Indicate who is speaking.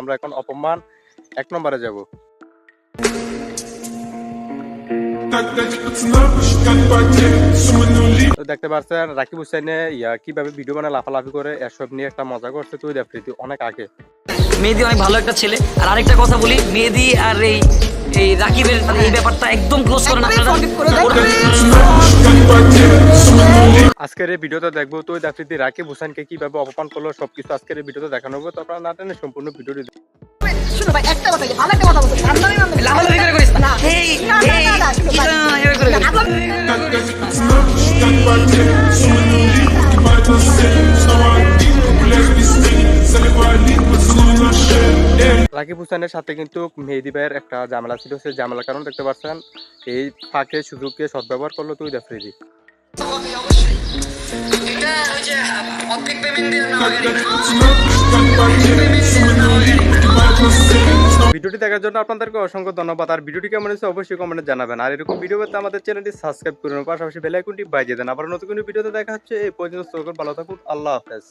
Speaker 1: আমরা এখন অপমান। এক নম্বরে যাব। দেখতে পাচ্ছেন রাকিব হুসাইনে ইয়া কীভাবে ভিডিও বানায় লাফালাফি করে এসব নিয়ে একটা মজা করছে তুই দেখ প্রীতি অনেক আগে।
Speaker 2: মেহেদি অনেক ভালো একটা ছেলে। আর আরেকটা কথা বলি মেহেদি আর এই এই রাকিবের এই ব্যাপারটা একদম ক্লোজ করেন আপনারা
Speaker 1: আজকের এই ভিডিওতে দেখব তুই দেখ প্রীতি রাকিব হুসাইনকে কীভাবে অপমান করল সবকিছু আজকের এই ভিডিওতে দেখানো হবে। তো আপনারা না টেনে সম্পূর্ণ ভিডিওটি দেখুন।
Speaker 3: শুনো ভাই একটা কথা ভালো একটা কথা
Speaker 2: করে করিস? না এই এই এভাবে করে
Speaker 1: রাকিব হুসাইনের সাথে কিন্তু মেহেদি ভাইয়ের একটা ঝামেলা ছিল সেই ঝামেলার কারণ দেখতে পাচ্ছেন এই ফাঁকে সুযোগকে সদ্ব্যবহার করল তুই দেখ ভিডিওটি দেখার জন্য আপনাদেরকে অসংখ্য ধন্যবাদ। আর ভিডিওটি কেমন হয়েছে অবশ্যই কমেন্টে জানাবেন। আর এরকম ভিডিও পেতে আমাদের চ্যানেলটি সাবস্ক্রাইব করুন পাশাপাশি বেলাইকুনটি বাজিয়ে দেন। আবার নতুন কোনো ভিডিওতে দেখা হচ্ছে। এই পর্যন্ত ভালো থাকুন। আল্লাহ হাফেজ।